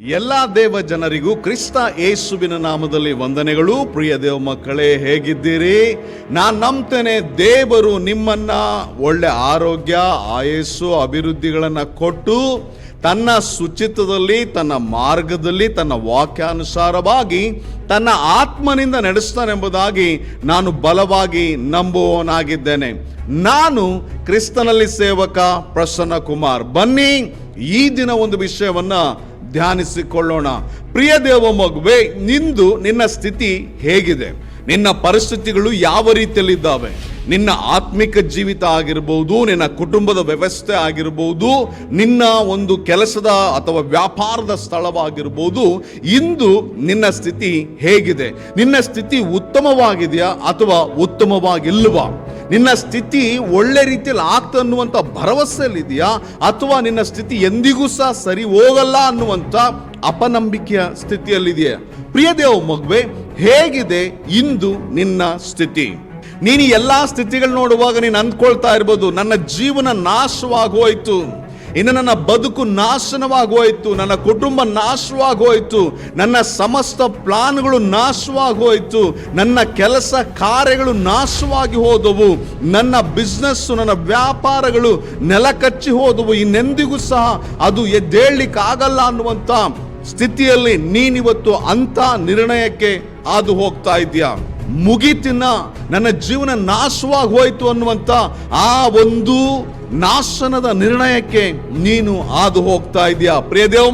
ಎಲ್ಲ ದೇವ ಜನರಿಗೂ ಕ್ರಿಸ್ತ ಯೇಸುವಿನ ನಾಮದಲ್ಲಿ ವಂದನೆಗಳು. ಪ್ರಿಯ ದೇವ ಮಕ್ಕಳೇ, ಹೇಗಿದ್ದೀರಿ? ನಾನು ನಂಬ್ತೇನೆ, ದೇವರು ನಿಮ್ಮನ್ನ ಒಳ್ಳೆ ಆರೋಗ್ಯ, ಆಯಸ್ಸು, ಅಭಿವೃದ್ಧಿಗಳನ್ನು ಕೊಟ್ಟು ತನ್ನ ಶುಚಿತ್ವದಲ್ಲಿ ತನ್ನ ಮಾರ್ಗದಲ್ಲಿ, ತನ್ನ ವಾಕ್ಯಾನುಸಾರವಾಗಿ, ತನ್ನ ಆತ್ಮನಿಂದ ನಡೆಸ್ತಾನೆಂಬುದಾಗಿ ನಾನು ಬಲವಾಗಿ ನಂಬುವವನಾಗಿದ್ದೇನೆ. ನಾನು ಕ್ರಿಸ್ತನಲ್ಲಿ ಸೇವಕ ಪ್ರಸನ್ನ ಕುಮಾರ್ ಬನ್ನಿ, ಈ ದಿನ ಒಂದು ವಿಷಯವನ್ನ ಧ್ಯಾನಿಸಿಕೊಳ್ಳೋಣ. ಪ್ರಿಯ ದೇವ ಮಗುವೆ, ನಿಂದು ನಿನ್ನ ಸ್ಥಿತಿ ಹೇಗಿದೆ? ನಿನ್ನ ಪರಿಸ್ಥಿತಿಗಳು ಯಾವ ರೀತಿಯಲ್ಲಿದ್ದಾವೆ? ನಿನ್ನ ಆತ್ಮಿಕ ಜೀವಿತ ಆಗಿರ್ಬೋದು, ನಿನ್ನ ಕುಟುಂಬದ ವ್ಯವಸ್ಥೆ ಆಗಿರ್ಬೋದು, ನಿನ್ನ ಒಂದು ಕೆಲಸದ ಅಥವಾ ವ್ಯಾಪಾರದ ಸ್ಥಳವಾಗಿರ್ಬೋದು, ಇಂದು ನಿನ್ನ ಸ್ಥಿತಿ ಹೇಗಿದೆ? ನಿನ್ನ ಸ್ಥಿತಿ ಉತ್ತಮವಾಗಿದೆಯಾ ಅಥವಾ ಉತ್ತಮವಾಗಿಲ್ವಾ? ನಿನ್ನ ಸ್ಥಿತಿ ಒಳ್ಳೆ ರೀತಿಯಲ್ಲಿ ಆಗ್ತ ಅನ್ನುವಂಥ ಭರವಸೆಯಲ್ಲಿದೆಯಾ ಅಥವಾ ನಿನ್ನ ಸ್ಥಿತಿ ಎಂದಿಗೂ ಸಹ ಸರಿ ಹೋಗಲ್ಲ ಅನ್ನುವಂಥ ಅಪನಂಬಿಕೆಯ ಸ್ಥಿತಿಯಲ್ಲಿದೆಯಾ ಪ್ರಿಯ ದೇವ ಮಗುವೆ, ಹೇಗಿದೆ ಇಂದು ನಿನ್ನ ಸ್ಥಿತಿ? ನೀನು ಎಲ್ಲಾ ಸ್ಥಿತಿಗಳು ನೋಡುವಾಗ ನೀನು ಅಂದ್ಕೊಳ್ತಾ ಇರ್ಬೋದು, ನನ್ನ ಜೀವನ ನಾಶವಾಗೋಯ್ತು. ಇನ್ನು ನನ್ನ ಬದುಕು ನಾಶನವಾಗೋಯ್ತು, ನನ್ನ ಕುಟುಂಬ ನಾಶವಾಗೋಯ್ತು, ನನ್ನ ಸಮಸ್ತ ಪ್ಲಾನ್ಗಳು ನಾಶವಾಗೋಯ್ತು, ನನ್ನ ಕೆಲಸ ಕಾರ್ಯಗಳು ನಾಶವಾಗಿ ಹೋದವು, ನನ್ನ ಬಿಸ್ನೆಸ್ಸು, ನನ್ನ ವ್ಯಾಪಾರಗಳು ನೆಲಕಚ್ಚಿ ಹೋದವು, ಇನ್ನೆಂದಿಗೂ ಸಹ ಅದು ಎದ್ದೇಳಲಿಕ್ಕೆ ಆಗಲ್ಲ ಅನ್ನುವಂಥ ಸ್ಥಿತಿಯಲ್ಲಿ ನೀನಿವತ್ತು ಅಂಥ ನಿರ್ಣಯಕ್ಕೆ ಹಾದು ಹೋಗ್ತಾ ಇದೆಯಾ ಮುಗಿತಿನ ನನ್ನ ಜೀವನ ನಾಶವಾಗಿ ಹೋಯಿತು ಅನ್ನುವಂತ ಆ ಒಂದು ನಾಶನದ ನಿರ್ಣಯಕ್ಕೆ ನೀನು ಹಾದು ಹೋಗ್ತಾ ಇದೀಯಾ ಪ್ರಿಯ ದೇವ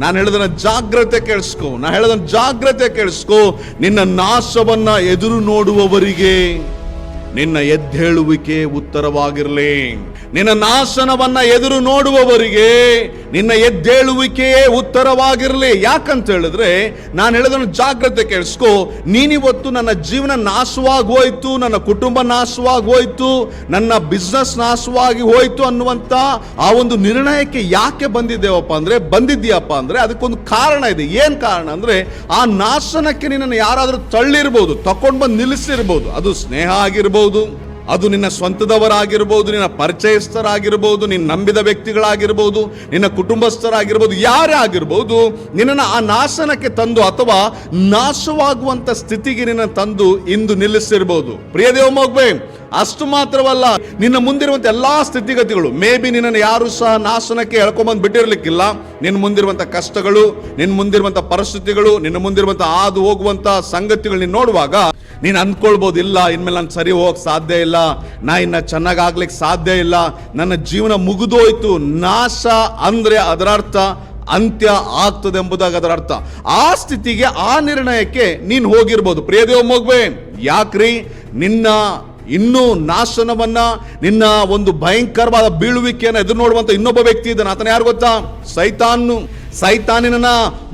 ನಾನು ಹೇಳದನ್ನ ಜಾಗ್ರತೆ ಕೇಳಿಸ್ಕೊ. ನಾನು ಹೇಳದನ್ನ ಜಾಗ್ರತೆ ಕೇಳಿಸ್ಕೊ. ನಿನ್ನ ನಾಶವನ್ನ ಎದುರು ನೋಡುವವರಿಗೆ ನಿನ್ನ ಎದ್ದೇಳುವಿಕೆ ಉತ್ತರವಾಗಿರಲಿ. ನಿನ್ನ ನಾಶನವನ್ನ ಎದುರು ನೋಡುವವರಿಗೆ ನಿನ್ನ ಎದ್ದೇಳುವಿಕೆಯೇ ಉತ್ತರವಾಗಿರಲಿ. ಯಾಕಂತ ಹೇಳಿದ್ರೆ ನಾನು ಹೇಳೋದನ್ನು ಜಾಗ್ರತೆ ಕೇಳಿಸ್ಕೋ. ನೀನಿವತ್ತು ನನ್ನ ಜೀವನ ನಾಶವಾಗಿ ಹೋಯ್ತು ನನ್ನ ಕುಟುಂಬ ನಾಶವಾಗಿ ಹೋಯ್ತು ನನ್ನ ಬಿಸ್ನೆಸ್ ನಾಶವಾಗಿ ಹೋಯ್ತು ಅನ್ನುವಂತ ಆ ಒಂದು ನಿರ್ಣಯಕ್ಕೆ ಯಾಕೆ ಬಂದಿದ್ದೇವಪ್ಪ ಅಂದ್ರೆ, ಬಂದಿದ್ದೀಯಪ್ಪ ಅಂದ್ರೆ ಅದಕ್ಕೊಂದು ಕಾರಣ ಇದೆ. ಏನ್ ಕಾರಣ ಅಂದ್ರೆ, ಆ ನಾಶನಕ್ಕೆ ನಿನ್ನನ್ನು ಯಾರಾದರೂ ತಳ್ಳಿರ್ಬೋದು ತಕೊಂಡ್ ಬಂದು ನಿಲ್ಲಿಸಿರ್ಬೋದು. ಅದು ಸ್ನೇಹ ಆಗಿರ್ಬೋದು ಅದು ನಿನ್ನ ಸ್ವಂತದವರಾಗಿರ್ಬೋದು, ನಿನ್ನ ಪರಿಚಯಸ್ಥರಾಗಿರ್ಬೋದು ನಿನ್ನ ನಂಬಿದ ವ್ಯಕ್ತಿಗಳಾಗಿರ್ಬೋದು, ನಿನ್ನ ಕುಟುಂಬಸ್ಥರಾಗಿರ್ಬೋದು, ಯಾರೇ ಆಗಿರ್ಬೋದು, ನಿನ್ನನ್ನು ಆ ನಾಶನಕ್ಕೆ ತಂದು ಅಥವಾ ನಾಶವಾಗುವಂಥ ಸ್ಥಿತಿಗೆ ನಿನ್ನ ತಂದು ಇಂದು ನಿಲ್ಲಿಸಿರ್ಬೋದು. ಪ್ರಿಯ ದೇವ ಅಷ್ಟು ಮಾತ್ರವಲ್ಲ, ನಿನ್ನ ಮುಂದಿರುವಂತ ಎಲ್ಲಾ ಸ್ಥಿತಿಗತಿಗಳು. ಮೇ ಬಿ ನಿನ್ನನ್ನು ಯಾರು ಸಹ ನಾಶನಕ್ಕೆ ಎಳ್ಕೊಂಬಂದು ಬಿಟ್ಟಿರ್ಲಿಕ್ಕಿಲ್ಲ. ನಿನ್ನ ಮುಂದಿರುವಂತ ಕಷ್ಟಗಳು, ನಿನ್ನ ಮುಂದಿರುವಂತ ಪರಿಸ್ಥಿತಿಗಳು, ನಿನ್ನ ಮುಂದಿರುವಂತ ಹಾದು ಹೋಗುವಂತ ಸಂಗತಿಗಳು ನೋಡುವಾಗ, ನೀನು ಅಂದ್ಕೊಳ್ಬೋದು, ಇಲ್ಲ, ಇನ್ಮೇಲೆ ನಾನು ಸರಿ ಹೋಗಕ್ ಸಾಧ್ಯ ಇಲ್ಲ, ನಾ ಇನ್ನ ಚೆನ್ನಾಗಿ ಆಗ್ಲಿಕ್ಕೆ ಸಾಧ್ಯ ಇಲ್ಲ, ನನ್ನ ಜೀವನ ಮುಗಿದೋಯ್ತು, ನಾಶ ಅಂದ್ರೆ ಅದರ ಅರ್ಥ, ಅಂತ್ಯ ಆಗ್ತದೆ ಎಂಬುದಾಗಿ ಅದರ ಅರ್ಥ. ಆ ಸ್ಥಿತಿಗೆ, ಆ ನಿರ್ಣಯಕ್ಕೆ ನೀನು ಹೋಗಿರ್ಬೋದು. ಪ್ರಿಯದೇವ್ ಮಗುವೆ, ಯಾಕ್ರಿ? ನಿನ್ನ ಇನ್ನೂ ನಾಶನವನ್ನ, ನಿನ್ನ ಒಂದು ಭಯಂಕರವಾದ ಬೀಳುವಿಕೆಯನ್ನು ಎದುರು ನೋಡುವಂತ ಇನ್ನೊಬ್ಬ ವ್ಯಕ್ತಿ ಇದ್ದಾನೆ. ಆತನ ಯಾರು ಗೊತ್ತಾ? ಸೈತಾನ್. ಸೈತಾನಿನ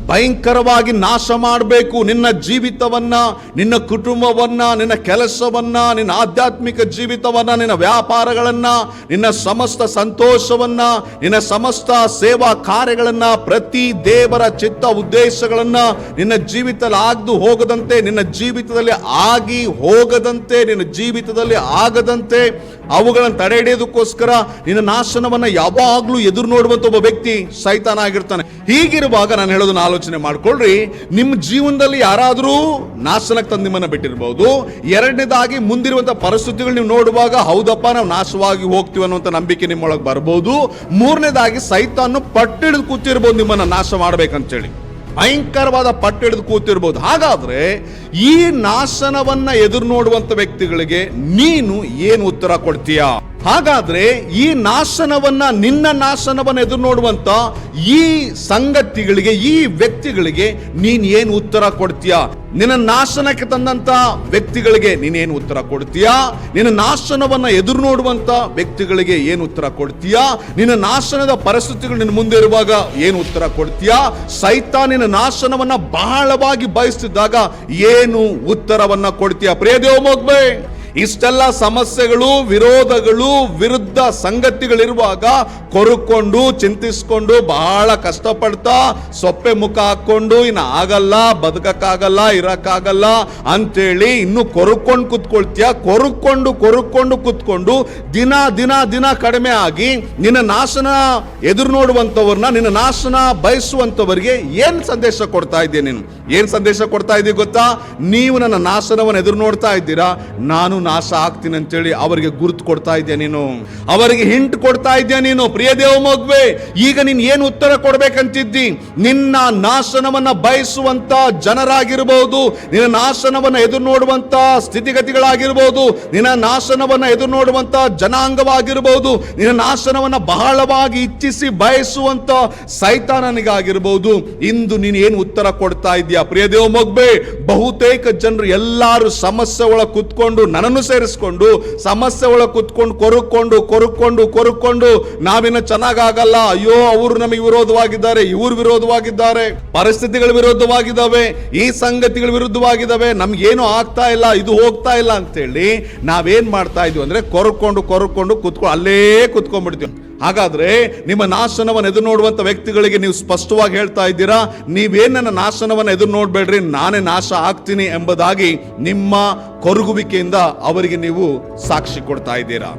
ಭಯಂಕರವಾಗಿ ನಾಶ ಮಾಡಬೇಕು. ನಿನ್ನ ಜೀವಿತವನ್ನ, ನಿನ್ನ ಕುಟುಂಬವನ್ನ, ನಿನ್ನ ಕೆಲಸವನ್ನ, ನಿನ್ನ ಆಧ್ಯಾತ್ಮಿಕ ಜೀವಿತವನ್ನ, ನಿನ್ನ ವ್ಯಾಪಾರಗಳನ್ನ, ನಿನ್ನ ಸಮಸ್ತ ಸಂತೋಷವನ್ನ, ನಿನ್ನ ಸಮಸ್ತ ಸೇವಾ ಕಾರ್ಯಗಳನ್ನ, ಪ್ರತಿ ದೇವರ ಚಿತ್ತ ಉದ್ದೇಶಗಳನ್ನ ನಿನ್ನ ಜೀವಿತದಲ್ಲಿ ಆಗದು ಹೋಗದಂತೆ, ನಿನ್ನ ಜೀವಿತದಲ್ಲಿ ಆಗಿ ಹೋಗದಂತೆ, ನಿನ್ನ ಜೀವಿತದಲ್ಲಿ ಆಗದಂತೆ ಅವುಗಳನ್ನು ತಡೆ ಹಿಡಿಯೋದಕ್ಕೋಸ್ಕರ ನಿನ್ನ ನಾಶನವನ್ನ ಯಾವಾಗಲೂ ಎದುರು ನೋಡುವಂತ ಒಬ್ಬ ವ್ಯಕ್ತಿ ಸೈತಾನ ಆಗಿರ್ತಾನೆ ಹೀಗಿರುವಾಗ ನಾನು ಹೇಳೋದನ್ನ ಆಲೋಚನೆ ಮಾಡ್ಕೊಳ್ರಿ. ನಿಮ್ಮ ಜೀವನದಲ್ಲಿ ಯಾರಾದರೂ ನಾಶನಕ್ಕೆ ತಂದು ನಿಮ್ಮನ್ನ ಬಿಟ್ಟಿರ್ಬೋದು. ಎರಡನೇದಾಗಿ ಮುಂದಿರುವಂಥ ಪರಿಸ್ಥಿತಿಗಳು ನೀವು ನೋಡುವಾಗ ಹೌದಪ್ಪ ನಾವು ನಾಶವಾಗಿ ಹೋಗ್ತೀವಿ ಅನ್ನುವಂಥ ನಂಬಿಕೆ ನಿಮ್ಮೊಳಗೆ ಬರ್ಬೋದು. ಮೂರನೇದಾಗಿ ಸೈತಾನು ಪಟ್ಟಿಡಿದು ಕೂತಿರ್ಬೋದು ನಿಮ್ಮನ್ನ ನಾಶ ಮಾಡ್ಬೇಕಂತೇಳಿ. ಭಯಂಕರವಾದ ಪಟ್ಟು ಹಿಡಿದು ಕೂತಿರ್ಬೋದು. ಹಾಗಾದ್ರೆ ಈ ನಾಶನವನ್ನ ಎದುರು ನೋಡುವಂತ ವ್ಯಕ್ತಿಗಳಿಗೆ ನೀನು ಏನು ಉತ್ತರ ಕೊಡ್ತೀಯಾ? ಹಾಗಾದ್ರೆ ಈ ನಾಶನವನ್ನ ನಿನ್ನ ನಾಶನವನ್ನ ಎದುರು ನೋಡುವಂತ ಈ ಸಂಗತಿಗಳಿಗೆ, ಈ ವ್ಯಕ್ತಿಗಳಿಗೆ ನೀನ್ ಏನು ಉತ್ತರ ಕೊಡ್ತೀಯಾ? ನಿನ್ನ ನಾಶನಕ್ಕೆ ತಂದಂತ ವ್ಯಕ್ತಿಗಳಿಗೆ ನೀನೇನು ಉತ್ತರ ಕೊಡ್ತೀಯಾ? ನಿನ್ನ ನಾಶನವನ್ನ ಎದುರು ನೋಡುವಂತ ವ್ಯಕ್ತಿಗಳಿಗೆ ಏನು ಉತ್ತರ ಕೊಡ್ತೀಯಾ? ನಿನ್ನ ನಾಶನದ ಪರಿಸ್ಥಿತಿಗಳು ನಿನ್ನ ಮುಂದೆ ಇರುವಾಗ ಏನು ಉತ್ತರ ಕೊಡ್ತೀಯಾ? ನಿನ್ನ ನಾಶನವನ್ನ ಬಹಳವಾಗಿ ಬಯಸ್ತಿದ್ದಾಗ ಏನು ಉತ್ತರವನ್ನ ಕೊಡ್ತೀಯಾ? ಪ್ರಿಯ ದೇವ ಇಷ್ಟೆಲ್ಲ ಸಮಸ್ಯೆಗಳು, ವಿರೋಧಗಳು, ವಿರುದ್ಧ ಸಂಗತಿಗಳಿರುವಾಗ ಕೊರುಕೊಂಡು, ಚಿಂತಿಸ್ಕೊಂಡು, ಬಹಳ ಕಷ್ಟಪಡ್ತಾ ಸೊಪ್ಪೆ ಮುಖ ಹಾಕೊಂಡು ಇನ್ನು ಆಗಲ್ಲ, ಬದುಕಕ್ಕಾಗಲ್ಲ, ಇರಕ್ಕಾಗಲ್ಲ ಅಂತೇಳಿ ಇನ್ನು ಕೊರುಕೊಂಡು ಕುತ್ಕೊಳ್ತೀಯ? ಕೊರುಕೊಂಡು ಕೊರುಕೊಂಡು ಕುತ್ಕೊಂಡು ದಿನ ದಿನ ದಿನ ಕಡಿಮೆ ಆಗಿ ನಿನ್ನ ನಾಶನ ಎದುರು ನೋಡುವಂಥವ್ರನ್ನ ನಿನ್ನ ನಾಶನ ಬಯಸುವಂಥವರಿಗೆ ಏನ್ ಸಂದೇಶ ಕೊಡ್ತಾ ಇದ್ದೀನಿ ನೀನು? ಏನ್ ಸಂದೇಶ ಕೊಡ್ತಾ ಇದ್ದೀವಿ ಗೊತ್ತಾ? ನೀವು ನನ್ನ ನಾಶನವನ್ನು ಎದುರು ನೋಡ್ತಾ ಇದ್ದೀರಾ? ನಾನು ನಾಶ ಆಗ್ತೀನಿ ಅಂತೇಳಿ ಅವರಿಗೆ ಗುರುತು ಕೊಡ್ತಾ ಇದ್ಯಾ ನೀನು? ಅವರಿಗೆ ಹಿಂಟ್ ಕೊಡ್ತಾ ಇದ್ಯಾ ನೀನು? ಪ್ರಿಯ ದೇವ ಮಗುವೆ, ಈಗ ನೀನ್ ಏನು ಉತ್ತರ ಕೊಡ್ಬೇಕಂತಿದ್ದಿ? ನಿನ್ನ ನಾಶನವನ್ನ ಬಯಸುವಂತ ಜನರಾಗಿರ್ಬೋದು, ನಿನ್ನ ನಾಶನವನ್ನ ಎದುರು ನೋಡುವಂತ ಸ್ಥಿತಿಗತಿಗಳಾಗಿರ್ಬೋದು, ನಿನ್ನ ನಾಶನವನ್ನ ಎದುರು ನೋಡುವಂತ ಜನಾಂಗವಾಗಿರ್ಬೋದು, ನಿನ್ನ ನಾಶನವನ್ನ ಬಹಳವಾಗಿ ಇಚ್ಛಿಸಿ ಬಯಸುವಂತ ಸೈತಾನನಿಗಾಗಿರ್ಬೋದು. ಇಂದು ನೀನು ಏನು ಉತ್ತರ ಕೊಡ್ತಾ ಇದೆಯಾ? ಪ್ರಿಯ ದೇವ ಮಗ್ಬೆ ಬಹುತೇಕ ಜನರು ಎಲ್ಲಾರು ಸಮಸ್ಯೆ ಒಳಗೆ ಕುತ್ಕೊಂಡು ನನ್ನನ್ನು ಸೇರಿಸ್ಕೊಂಡು ಸಮಸ್ಯೆ ಒಳಗೆ ಕುತ್ಕೊಂಡು, ಕೊರುಕೊಂಡು ಕೊರುಕೊಂಡು ಕೊರುಕೊಂಡು, ನಾವಿನ್ನ ಚೆನ್ನಾಗಾಗಲ್ಲ. ಅಯ್ಯೋ, ಅವರು ನಮಗೆ ವಿರೋಧವಾಗಿದ್ದಾರೆ, ಇವರು ವಿರೋಧವಾಗಿದ್ದಾರೆ. ಪರಿಸ್ಥಿತಿಗಳು ವಿರೋಧವಾಗಿದ್ದಾವೆ ಈ ಸಂಗತಿಗಳು ವಿರುದ್ಧವಾಗಿದ್ದಾವೆ, ನಮ್ಗೇನು ಆಗ್ತಾ ಇಲ್ಲ, ಇದು ಹೋಗ್ತಾ ಇಲ್ಲ ಅಂತೇಳಿ ನಾವೇನ್ ಮಾಡ್ತಾ ಇದೀವಿ ಅಂದ್ರೆ ಕೊರ್ಕೊಂಡು, ಕೊರಕೊಂಡು ಕುತ್ಕೊಂಡು ಅಲ್ಲೇ ಕುತ್ಕೊಂಡ್ಬಿಡ್ತೀವಿ. ಹಾಗಾದ್ರೆ ನಿಮ್ಮ ನಾಶನವನ್ನು ಎದುರು ನೋಡುವಂಥ ವ್ಯಕ್ತಿಗಳಿಗೆ ನೀವು ಸ್ಪಷ್ಟವಾಗಿ ಹೇಳ್ತಾ ಇದ್ದೀರಾ? ನೀವೇನ್ ನನ್ನ ನಾಶನವನ್ನು ಎದುರು ನೋಡಬೇಡ್ರಿ ನಾನೇ ನಾಶ ಆಗ್ತೀನಿ ಎಂಬುದಾಗಿ ನಿಮ್ಮ ಕೊರಗುವಿಕೆಯಿಂದ ಅವರಿಗೆ ನೀವು ಸಾಕ್ಷಿ ಕೊಡ್ತಾ ಇದ್ದೀರಾ?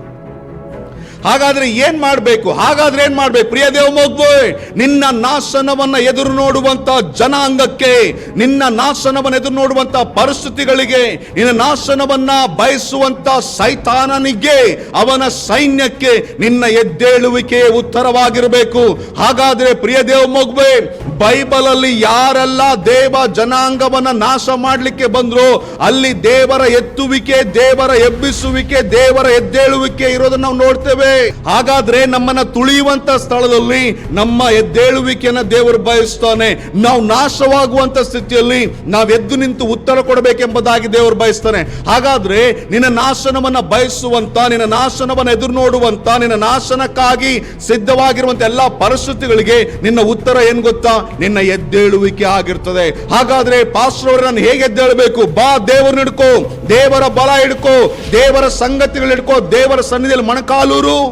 ಹಾಗಾದ್ರೆ ಏನ್ ಮಾಡ್ಬೇಕು? ಹಾಗಾದ್ರೆ ಏನ್ ಮಾಡ್ಬೇಕು? ಪ್ರಿಯ ದೇವ ಮಗುವೆ ನಿನ್ನ ನಾಶನವನ್ನ ಎದುರು ನೋಡುವಂತ ಜನಾಂಗಕ್ಕೆ, ನಿನ್ನ ನಾಶನವನ್ನ ಎದುರು ನೋಡುವಂತ ಪರಿಸ್ಥಿತಿಗಳಿಗೆ, ನಿನ್ನ ನಾಶನವನ್ನ ಬಯಸುವಂತ ಸೈತಾನನಿಗೆ, ಅವನ ಸೈನ್ಯಕ್ಕೆ ನಿನ್ನ ಎದ್ದೇಳುವಿಕೆ ಉತ್ತರವಾಗಿರಬೇಕು. ಹಾಗಾದ್ರೆ ಪ್ರಿಯ ದೇವ ಮಗುವೆ ಬೈಬಲ್ ಅಲ್ಲಿ ಯಾರೆಲ್ಲ ದೇವ ಜನಾಂಗವನ್ನ ನಾಶ ಮಾಡಲಿಕ್ಕೆ ಬಂದ್ರು, ಅಲ್ಲಿ ದೇವರ ಎತ್ತುವಿಕೆ, ದೇವರ ಎಬ್ಬಿಸುವಿಕೆ, ದೇವರ ಎದ್ದೇಳುವಿಕೆ ಇರೋದನ್ನ ನಾವು ನೋಡ್ತೇವೆ. ಹಾಗಾದ್ರೆ ನಮ್ಮನ್ನ ತುಳಿಯುವಂತ ಸ್ಥಳದಲ್ಲಿ ನಮ್ಮ ಎದ್ದೇಳುವಿಕೆಯನ್ನ ದೇವರು ಬಯಸ್ತಾನೆ. ನಾವು ನಾಶವಾಗುವಂತ ಸ್ಥಿತಿಯಲ್ಲಿ ನಾವು ಎದ್ದು ನಿಂತು ಉತ್ತರ ಕೊಡಬೇಕೆಂಬುದಾಗಿ ದೇವರು ಬಯಸ್ತಾನೆ. ಹಾಗಾದ್ರೆ, ನಿನ್ನ ನಾಶನವನ್ನ ಬಯಸುವಂತ, ನಿನ್ನ ನಾಶನವನ್ನ ಎದುರು ನೋಡುವಂತ ನಿನ್ನ ನಾಶನಕ್ಕಾಗಿ ಸಿದ್ಧವಾಗಿರುವಂತ ಎಲ್ಲಾ ಪರಿಸ್ಥಿತಿಗಳಿಗೆ ನಿನ್ನ ಉತ್ತರ ಏನ್ ಗೊತ್ತಾ? ನಿನ್ನ ಎದ್ದೇಳುವಿಕೆ ಆಗಿರ್ತದೆ. ಹಾಗಾದ್ರೆ ಪಾಸ್ಟರ್ ನಾನು ಹೇಗೆ ಎದ್ದೇಳಬೇಕು? ಬಾ, ದೇವರನ್ನ ಹಿಡ್ಕೋ. ದೇವರ ಬಲ ಹಿಡ್ಕೋ. ದೇವರ ಸಂಗತಿಗಳು ಹಿಡ್ಕೋ. ದೇವರ ಸನ್ನಿಧಿಯಲ್ಲಿ ಮೊಣಕಾಲೂರು.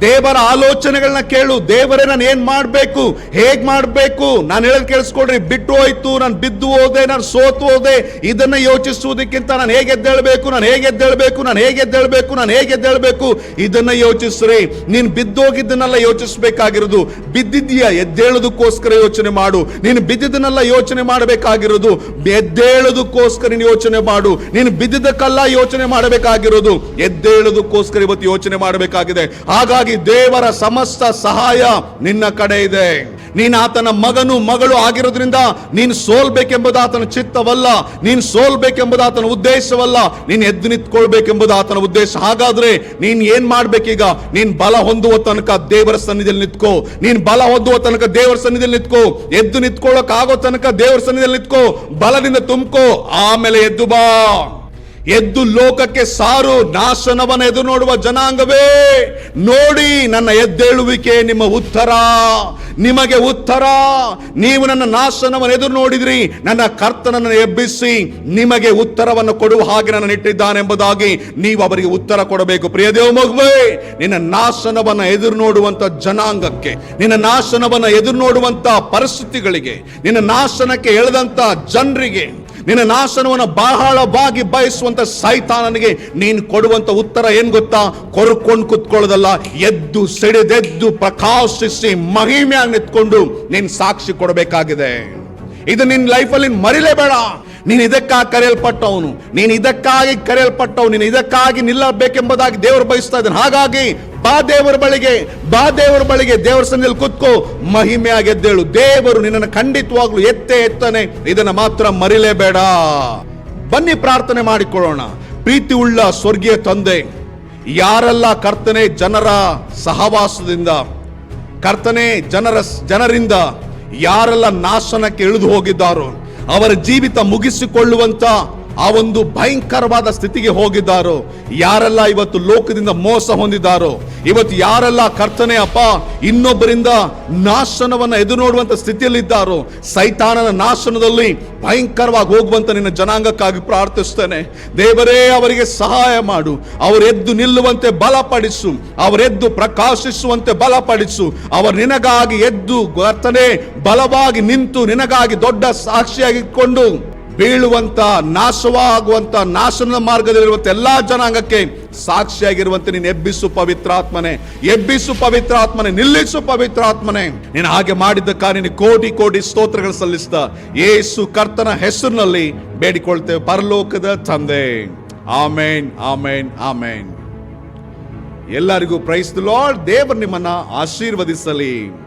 ದೇವರ ಆಲೋಚನೆಗಳನ್ನ ಕೇಳು. ದೇವರೇ, ನಾನು ಏನ್ ಮಾಡ್ಬೇಕು? ಹೇಗ್ ಮಾಡ್ಬೇಕು? ನಾನು ಹೇಳೋದು ಕೇಳಿಸ್ಕೊಡ್ರಿ ಬಿಟ್ಟು ಹೋಯ್ತು, ನಾನು ಬಿದ್ದು ಹೋದೆ, ನಾನು ಸೋತು ಹೋದೆ. ಇದನ್ನ ಯೋಚಿಸುವುದಕ್ಕಿಂತ ನಾನು ಹೇಗೆ ಎದ್ದೇಳಬೇಕು? ನಾನು ಹೇಗೆ ಎದ್ದೇಳಬೇಕು? ನಾನು ಹೇಗೆ ಎದ್ದೇಳಬೇಕು? ನಾನು ಹೇಗೆ ಎದ್ದೇಳಬೇಕು? ಇದನ್ನ ಯೋಚಿಸ್ರಿ. ನೀನು ಬಿದ್ದೋಗಿದ್ದನ್ನೆಲ್ಲ ಯೋಚಿಸ್ಬೇಕಾಗಿರೋದು. ಬಿದ್ದಿದ್ಯಾ ಎದ್ದೇಳೋದಕ್ಕೋಸ್ಕರ ಯೋಚನೆ ಮಾಡು. ನೀನು ಬಿದ್ದಿದ್ದನ್ನೆಲ್ಲ ಯೋಚನೆ ಮಾಡಬೇಕಾಗಿರೋದು. ಎದ್ದೇಳೋದಕ್ಕೋಸ್ಕರ ನೀನು ಯೋಚನೆ ಮಾಡು. ನೀನು ಬಿದ್ದಿದ್ದಕ್ಕೆಲ್ಲ ಯೋಚನೆ ಮಾಡಬೇಕಾಗಿರೋದು. ಎದ್ದೇಳೋದಕ್ಕೋಸ್ಕರ ಇವತ್ತು ಯೋಚನೆ ಮಾಡಬೇಕಾಗಿದೆ. ಹಾಗಾಗಿ ದೇವರ ಸಮಸ್ತ ಸಹಾಯ ನಿನ್ನ ಕಡೆ ಇದೆ. ನೀನು ಆತನ ಮಗನು ಮಗಳು ಆಗಿರೋದ್ರಿಂದ ನೀನು ಸೋಲ್ಬೇಕೆಂಬುದು ಆತನ ಚಿತ್ತವಲ್ಲ, ನೀನು ಸೋಲ್ಬೇಕೆಂಬುದು ಆತನ ಉದ್ದೇಶವಲ್ಲ, ನೀನು ಎದ್ದು ನಿಂತ್ಕೊಳ್ಬೇಕೆಂಬುದು ಆತನ ಉದ್ದೇಶ. ಹಾಗಾದ್ರೆ ನೀನ್ ಏನ್ ಮಾಡ್ಬೇಕೀಗ? ನೀನ್ ಬಲ ಹೊಂದುವ ತನಕ ದೇವರ ಸನ್ನಿಧಿಯಲ್ಲಿ ನಿಂತ್ಕೋ. ನೀನ್ ಬಲ ಹೊಂದುವ ತನಕ ದೇವರ ಸನ್ನಿಧಿಯಲ್ಲಿ ನಿಂತ್ಕೋ. ಎದ್ದು ನಿಂತ್ಕೊಳ್ಳೋಕ್ ಆಗೋ ತನಕ ದೇವರ ಸನ್ನಿಧಿಯಲ್ಲಿ ನಿಂತ್ಕೋ. ಬಲದಿಂದ ತುಂಬ್ಕೋ. ಆಮೇಲೆ ಎದ್ದು ಬಾ. ಎದ್ದು ಲೋಕಕ್ಕೆ ಸಾರು ನಾಶನವನ ಎದುರು ನೋಡುವ ಜನಾಂಗವೇ. ನೋಡಿ, ನನ್ನ ಎದ್ದೇಳುವಿಕೆ ನಿಮ್ಮ ಉತ್ತರ. ನಿಮಗೆ ಉತ್ತರ. ನೀವು ನನ್ನ ನಾಶನವನ್ನು ಎದುರು ನೋಡಿದ್ರಿ ನನ್ನ ಕರ್ತನನ್ನು ಎಬ್ಬಿಸಿ ನಿಮಗೆ ಉತ್ತರವನ್ನು ಕೊಡುವ ಹಾಗೆ ನನ್ನ ಇಟ್ಟಿದ್ದಾನೆಂಬುದಾಗಿ ನೀವು ಅವರಿಗೆ ಉತ್ತರ ಕೊಡಬೇಕು. ಪ್ರಿಯ ದೇವ ಮಗುವೆ, ನಿನ್ನ ನಾಶನವನ್ನ ಎದುರು ನೋಡುವಂತ ಜನಾಂಗಕ್ಕೆ, ನಿನ್ನ ನಾಶನವನ್ನ ಎದುರು ನೋಡುವಂತ ಪರಿಸ್ಥಿತಿಗಳಿಗೆ, ನಿನ್ನ ನಾಶನಕ್ಕೆ ಎಳೆದಂತ ಜನರಿಗೆ ನಿನ್ನ ನಾಶನವನ್ನು ಬಹಳವಾಗಿ ಬಯಸುವಂತ ಸೈತಾನನಿಗೆ ನೀನು ಕೊಡುವಂತ ಉತ್ತರ ಏನ್ ಗೊತ್ತಾ? ಕೊರ್ಕೊಂಡು ಕುತ್ಕೊಳ್ಳೋದಲ್ಲ, ಎದ್ದು ಸಿಡಿದೆದ್ದು ಪ್ರಕಾಶಿಸಿ ಮಹಿಮೆಯಾಗಿ ನಿಂತ್ಕೊಂಡು ನೀನ್ ಸಾಕ್ಷಿ ಕೊಡಬೇಕಾಗಿದೆ. ಇದು ನಿನ್ನ ಲೈಫಲ್ಲಿ ಮರಿಲೇಬೇಡ. ನೀನು ಇದಕ್ಕಾಗಿ ಕರೆಯಲ್ಪಟ್ಟವನು, ನೀನು ಇದಕ್ಕಾಗಿ ಕರೆಯಲ್ಪಟ್ಟವನು, ನೀನು ಇದಕ್ಕಾಗಿ ನಿಲ್ಲಬೇಕೆಂಬುದಾಗಿ ದೇವರು ಬಯಸ್ತಾ ಇದ್ದಾನೆ. ಹಾಗಾಗಿ ಬಾ ದೇವರ ಬಳಿಗೆ, ಬಾ ದೇವರ ಬಳಿಗೆ ದೇವರ ಸನ್ನಿಧಿಯಲ್ಲಿ ಕುತ್ಕೋ, ಮಹಿಮೆಯಾಗಿ ಎದ್ದೇಳು. ದೇವರು ನಿನ್ನನ್ನು ಖಂಡಿತವಾಗ್ಲು ಎತ್ತೇ ಎತ್ತನೆ, ಇದನ್ನ ಮಾತ್ರ ಮರಿಲೇಬೇಡ. ಬನ್ನಿ ಪ್ರಾರ್ಥನೆ ಮಾಡಿಕೊಳ್ಳೋಣ. ಪ್ರೀತಿ ಉಳ್ಳ ಸ್ವರ್ಗೀಯ ತಂದೆ, ಯಾರೆಲ್ಲ ಕರ್ತನೆ ಜನರ ಸಹವಾಸದಿಂದ, ಕರ್ತನೆ ಜನರ, ಜನರಿಂದ ಯಾರೆಲ್ಲ ನಾಶನಕ್ಕೆ ಇಳಿದು ಹೋಗಿದ್ದಾರೋ ಅವರ ಜೀವಿತ ಮುಗಿಸಿಕೊಳ್ಳುವಂತ ಆ ಒಂದು ಭಯಂಕರವಾದ ಸ್ಥಿತಿಗೆ ಹೋಗಿದ್ದಾರೋ, ಯಾರೆಲ್ಲ ಇವತ್ತು ಲೋಕದಿಂದ ಮೋಸ ಹೊಂದಿದ್ದಾರೋ, ಇವತ್ತು ಯಾರೆಲ್ಲ ಕರ್ತನೆ ಅಪ್ಪ, ಇನ್ನೊಬ್ಬರಿಂದ ನಾಶನವನ್ನ ಎದುರು ನೋಡುವಂತ ಸ್ಥಿತಿಯಲ್ಲಿದ್ದಾರೋ, ಸೈತಾನನ ನಾಶನದಲ್ಲಿ ಭಯಂಕರವಾಗಿ ಹೋಗುವಂತ ನಿನ್ನ ಜನಾಂಗಕ್ಕಾಗಿ ಪ್ರಾರ್ಥಿಸ್ತೇನೆ. ದೇವರೇ, ಅವರಿಗೆ ಸಹಾಯ ಮಾಡು. ಅವರೆದ್ದು ನಿಲ್ಲುವಂತೆ ಬಲಪಡಿಸು. ಅವರೆದ್ದು ಪ್ರಕಾಶಿಸುವಂತೆ ಬಲಪಡಿಸು. ಅವರು ನಿನಗಾಗಿ ಎದ್ದು ಕರ್ತನೆ ಬಲವಾಗಿ ನಿಂತು ನಿನಗಾಗಿ ದೊಡ್ಡ ಸಾಕ್ಷಿಯಾಗಿಕೊಂಡು ಬೀಳುವಂತ, ನಾಶವಾಗುವಂತ, ನಾಶನದ ಮಾರ್ಗದಲ್ಲಿರುವಂತ ಎಲ್ಲಾ ಜನಾಂಗಕ್ಕೆ ಸಾಕ್ಷಿಯಾಗಿರುವಂತೆ ನೀನು ಎಬ್ಬಿಸು ಪವಿತ್ರಾತ್ಮನೆ ಎಬ್ಬಿಸು ಪವಿತ್ರಾತ್ಮನೆ ನಿಲ್ಲಿಸು ಪವಿತ್ರಾತ್ಮನೆ ನೀನು ಹಾಗೆ ಮಾಡಿದ್ದಕ್ಕ ನೀನು ಕೋಟಿ ಕೋಟಿ ಸ್ತೋತ್ರಗಳು ಸಲ್ಲಿಸಿದ. ಏಸು ಕರ್ತನ ಹೆಸರಿನಲ್ಲಿ ಬೇಡಿಕೊಳ್ತೇವೆ. ಪರಲೋಕದ ತಂದೆ. ಆಮೇನ್ ಆಮೇನ್ ಆಮೇನ್. ಎಲ್ಲರಿಗೂ ಪ್ರೈಸ್ ಲಾರ್ಡ್ ದೇವರು ನಿಮ್ಮನ್ನ ಆಶೀರ್ವದಿಸಲಿ.